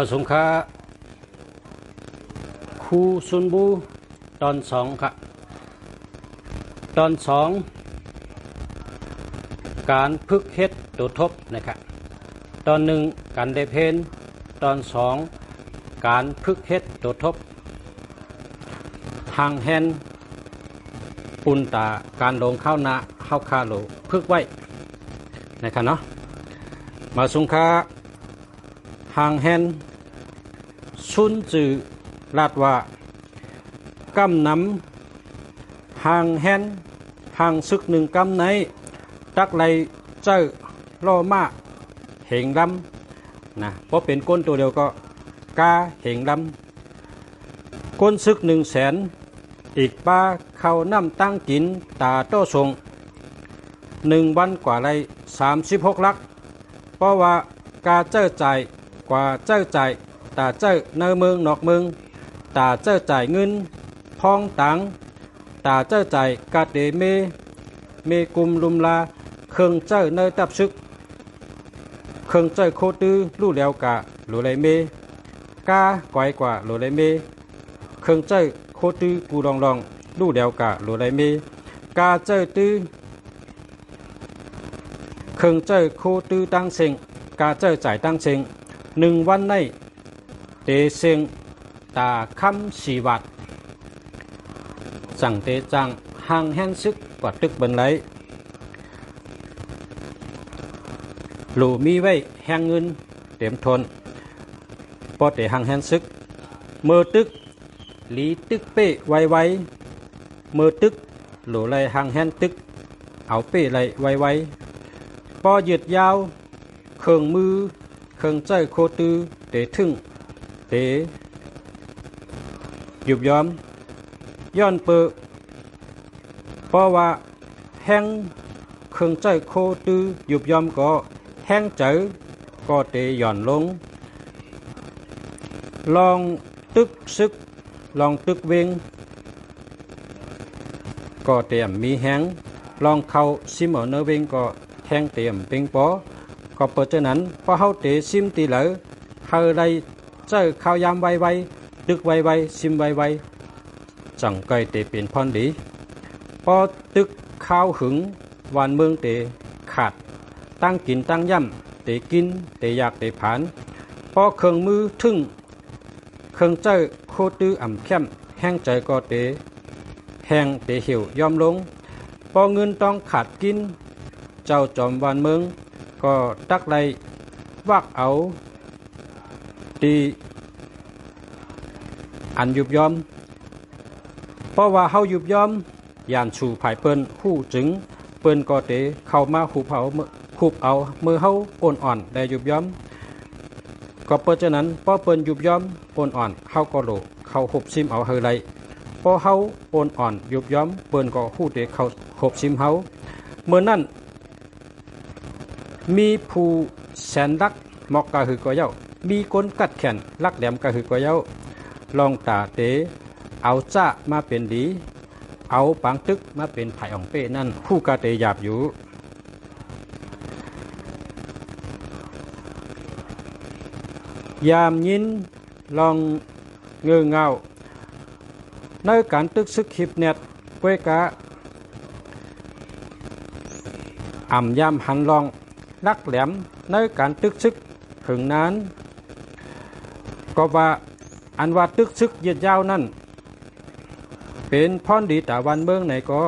มาสงค้าคูซุนบูตอนสองครับตอนสองการพึกเฮ็ดตัวทบนะครับตอนหนึ่งการได้เพนตอนสองการพึกเฮ็ดตัวทบ ทางแฮนปุนตาการลงเข้านาเข้าคาโลพึกไว้นะครับเนาะมาสงค้าหางแฮน ซุนจือลาดว่ากำน้ำหางแฮนหางซึกหนึ่งกำในตักไหลเจ้าล่อมาเหงลำนะเพราะเป็นก้นตัวเดียวก็กาเหงลำก้นซึกหนึ่งแสนอีกป้าเขาน้ำตั้งกินตาโต้ทรงหนึ่งวันกว่าไรสามสิบหกลัก เพราะว่ากาเจ้าใจกว่าเจ้าใจ ตาเจ้าในเมืองนอกเมืองตาเจ้าจ่ายเงินพองตังตาเจ้าจ่ายกาเดเม เมกุมลุมลาเครื่องเจ้าในตับซึกเครื่องเจ้าโคตื้อลู่แล้วกะหลูไรเมกาก่อยกว่าหลูไรเมเครื่องเจ้าโคตื้อกูลองลองลู่แล้วกะหลูไรเมกาเจ้าตื้อเครื่องเจ้าโคตื้อตั้งเซิงกาเจ้าจ่ายตั้งเซิงหนึ่งวันใน เตเซิงตาคำสีวัด สั่งเตจังห่างแห้งซึกกว่าตึกบันไลหลูมีไว้แห้งเงินเต็มทนพอเตห่างแห้งซึกเมื่อตึกหลีตึกเป้ไวไวเมื่อตึกหลูไรห่างแห้งตึก เอาเป้ไรไวไวพอหยืดยาวเครื่องมือเครื่องใจโคตือเตทึ่ง เตหยุบย้อม ย้อนเปอเพราะว่าแห้งเครื่องใจโคตือหยุบย้อมก็แห้งเจอก็เตหย่อนลง ลองตึกซึก ลองตึกเวงก็เตรียมมีแห้งลองเข้าซิมเอเนเวงก็แห้งเตรียมเป่งปอก็เปิดจนั้นพอเฮาเตซิมตีเหลอเฮาไร เจอข้าวยามไวไวตึกไวไวซิมไวไวจังไกเตเปลี่ยนพรดีพอตึกข้าวหึงวันเมืองเตขาด ตั้งกินตั้งย่ำเตกินเตอยากเตผานพอเครื่องมือทึ่งเครื่องใจโคตื้ออ่ำเข้มแห้งใจก็เตแห้งเตเหี่ยวยอมลงพอเงินต้องขาดกิน เจ้าจอมวันเมือง ก็ตักไรวักเอา ดีอันยุบยอม เพราะว่าเฮายุบยอมยานชูภายเปิ้นหู้จึงเปิ้นก็เตเข้ามาหูเผาคูบเอามือเฮาอ่อนอ่อนได้ยุบยอม ก็เปิ้นฉะนั้นพอเปิ้นยุบยอมอ่อนอ่อนเฮาก็โลเข้าหบซิมเอาเฮอไรพอเฮาอ่อนอ่อนยุบยอมเปิ้นก็หู้เตเข้าหบซิมเฮาเมื่อนั้นมีผู้แสนรักมอกกะหือก็เย้า มีคนกัดแขนลักแหลมกะหือก็เย้าลองตาเต เอาจ้ามาเป็นดี เอาปังตึกมาเป็นไผ่องเป้นั่นผู้กาเตหยาบอยู่ยามยินลองเงือเงาในการตึกซึกหิบเน็ตเวยกะอ่ำยามหันลองลักแหลมในการตึกซึกถึงนั้น ก็ว่าอันว่าตึกซึกยืดยาวนั่น เป็นพรดีตาวันเมืองไหนก็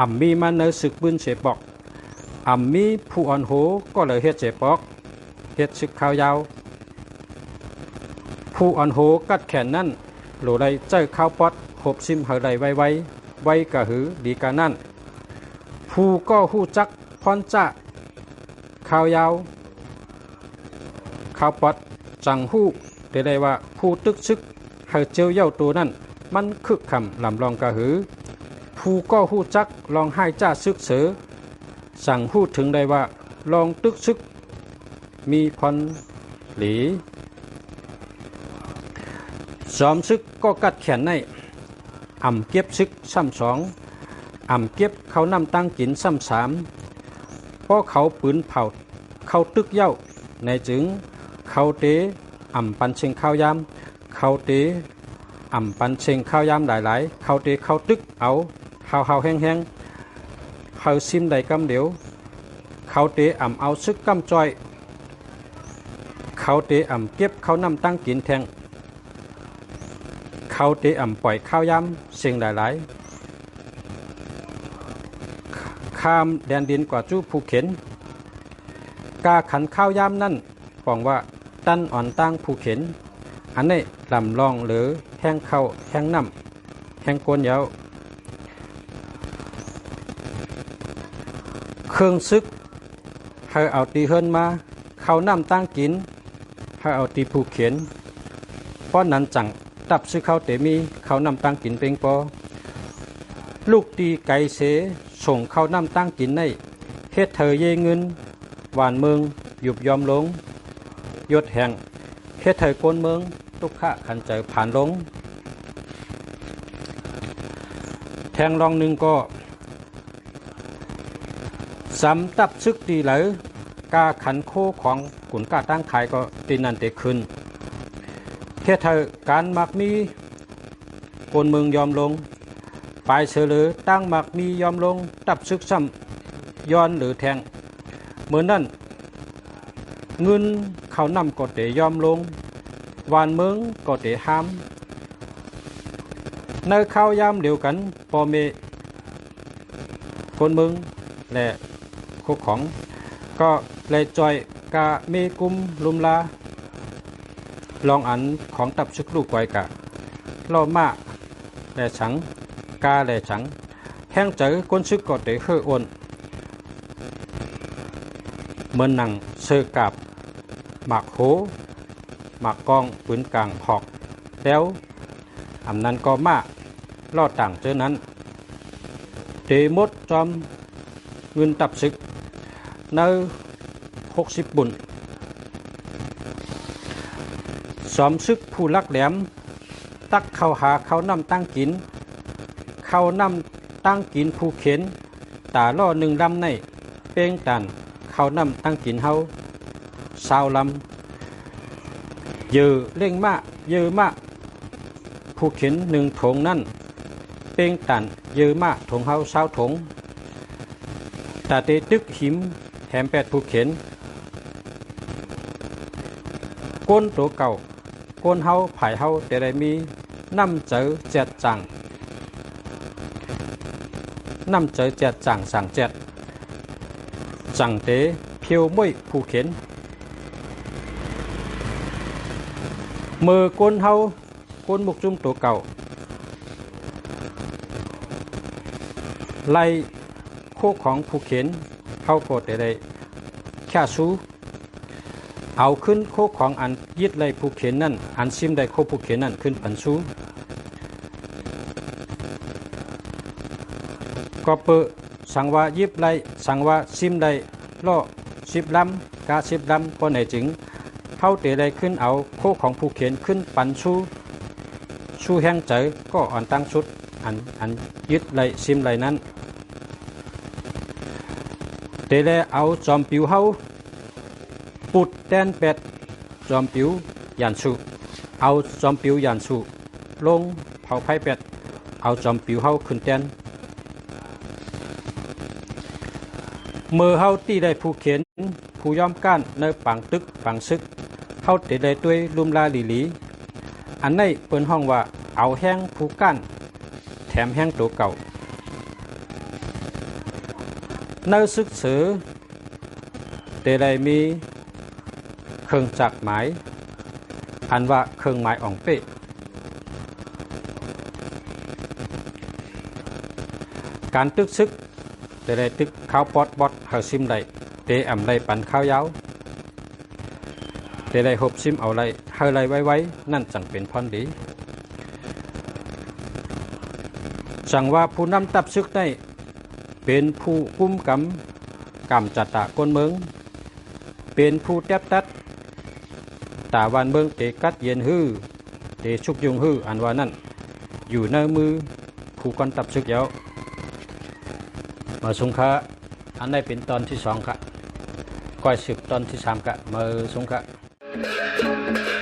อ่ำมีมันในศึกบืนเสปอกอ่ำมีผู้อ่อนโหก็เลยเฮ็ดเสปอกเฮ็ดศึกข่าวยาว ผู้อ่อนโหกัดแขนนั่นโหลไรเจ้าข้าวปอดหบซิมเฮไรไวไวไวกะหือดีกานั่น ผู้ก็หู้จักพรจะข้าวยาวข้าวปอดจังหู้ ได้ได้ว่าผู้ตึกซึกเฮาเจียวเย้าตัวนั่นมันคึกคำลำลองกะหือ ผู้ก็หู้จักลองให้จ้าซึกเสือ สั่งหู้ถึงได้ว่าลองตึกซึก มีพรหลีสอมซึกก็กัดแขนในอ่ำเก็บซึกซ้ำสองอ่ำเก็บเขานำตั้งกินซ้ำสามเพราะเขาปืนเผาเขาตึกเย้าในจึงเขาเต อ่ำปันเชิงข้าวยำเขาเตอ่ำปันเชิงข้าวยำหลายๆ เขาเตเขาตึกเอาข้าวๆแห้งๆเขาซิมใดกำเดียวเขาเตอ่ำเอาซึกกำจอยเขาเตอ่ำเก็บเขานำตั้งกินแทงเขาเตอ่ำปล่อยข้าวยำเสียงหลายๆข้ามแดนดินกว่าจู้ภูเข็นกาขันข้าวยามนั่นปองว่า ตั้นอ่อนตั้งภูเข็น อันนี้ลำลองหรือแห้งเข้าแห้งน้ำแห้งกวนเยาวเครื่องซึกให้เอาตีเฮิรนมาเข้าน้ำตั้งกินให้เอาตีภูเข็นป้อนนั้นจังตับซึกเข้าเตมีเข้าน้ำตั้งกินเป็งปอลูกตีไก่เสส่งเข้าน้ำตั้งกินในเฮ็ดเธอเยเงินหวานเมืองหยุบยอมลง ยศแห่งเฮ็ดเธอโกนเมืองตุกขะขันเจผ่านลง แทงรองหนึ่งก็สำตับซึกตีเหลอกาขันโคของขุนกาตั้งขายก็ตีนันเตขึ้นเฮ็ดเธอการมักมีโกนเมืองยอมลงปลายเสือหรือตั้งหมักมียอมลง ตับซึกซ้ำย้อนหรือแทงเหมือนนั่นเงิน เขานำก็เตยอมลง วานเมืองก็เตห้ามในข้าวยามเดียวกันพอเมคนเมืองและคุกของ ก็เลยจอยกาเมกุมลุมลา ลองอันของตับซึกลูกไว้กะล่อมาและฉังกาและฉังแห้งเจอก้นซึกก็เตะเฮืออ้วนเหมือนหนังเสือกับ หมากโหหมากกองปืนกลางหอกแล้วอำนั้นก็มาลอดต่างเจอนั้นเตมดจอมเงินตับซึกในหกสิบบุญสอมซึกผู้ลักแหลม ตักเข้าหาเขานำตั้งกิน เขานำตั้งกินผู้เข็นตาล่อหนึ่งลำในเป้งตันเขานำตั้งกินเฮา สาวลำเยอเล่งมะเยือมะผู้เข็นหนึ่งถงนั่นเป้งตันเยอมะถงเฮาสาวถงตาเตตึกหิมแถมแปดผู้เข็นก้นตัวเก่าก้นเฮาผายเฮาแต่ได้มีน้ำเจอเจ็ดจังน้ำเจอเจ็ดจังสั่งเจ็ดจังเตเพียวมุ้ยผู้เข็น มือก้นเฮาก้นบุกจุ่มตัวเก่าไล่โคกของผู้เข็นเฮาโกดแต่ได้แค่สู้เอาขึ้นโคกของอันยึดไล่ผู้เข็นนั่นอันซิมได้โคผู้เข็นนั่นขึ้นปันสู้ก็เปิดสังว่ายิบไล่สังว่าซิมไลล่อสิบลำกาสิบลำก็ไหนจึง เข้าเตะไดขึ้นเอาโคของผู้เขียนขึ้นปันชูชูแห้งเจอก็อ่อนตั้งชุดอันอันยึดไหลซิมไหลนั้นเตะไดเอาจอมปิวเฮาปุดแตนเป็ดจอมปิวยันชูเอาจอมปิวยันชูลงเผาไผ่เป็ดเอาจอมปิวเฮาขึ้นแตนมือเฮาตีได้ผู้เขียนผู้ยอมก้านในปังตึกปังซึก เฮาติได้ด้วยลุมลาลีลี อันในเปิ้นห้องว่าเอาแห้งผู้กั้นแถมแห้งตัวเก่าในซึกเสือเตไดมีเครื่องจักรหมาย อันว่าเครื่องหมายอ่องเป้การตึกซึกแต่ได้ตึกข้าวปอดบอดเฮาซิมได้เตอำได้ปันข้าวยาว แต่ได้หบซิมเอาไรเฮาไรไว้ไว้ นั่นจังเป็นพรดีจังว่าผู้นำตับซึกได้เป็นผู้กุ้มกำกำจัดตะก้นเมือง เป็นผู้แทบตัดตาวันเมืองเตกัดเย็นฮือเตชุกยุงฮืออันว่านั่นอยู่ในมือผู้กอนตับซึกยาวมาสงคะอันนี้เป็นตอนที่สองครับก้อยสืบตอนที่สามกะมาสงคะ thank you.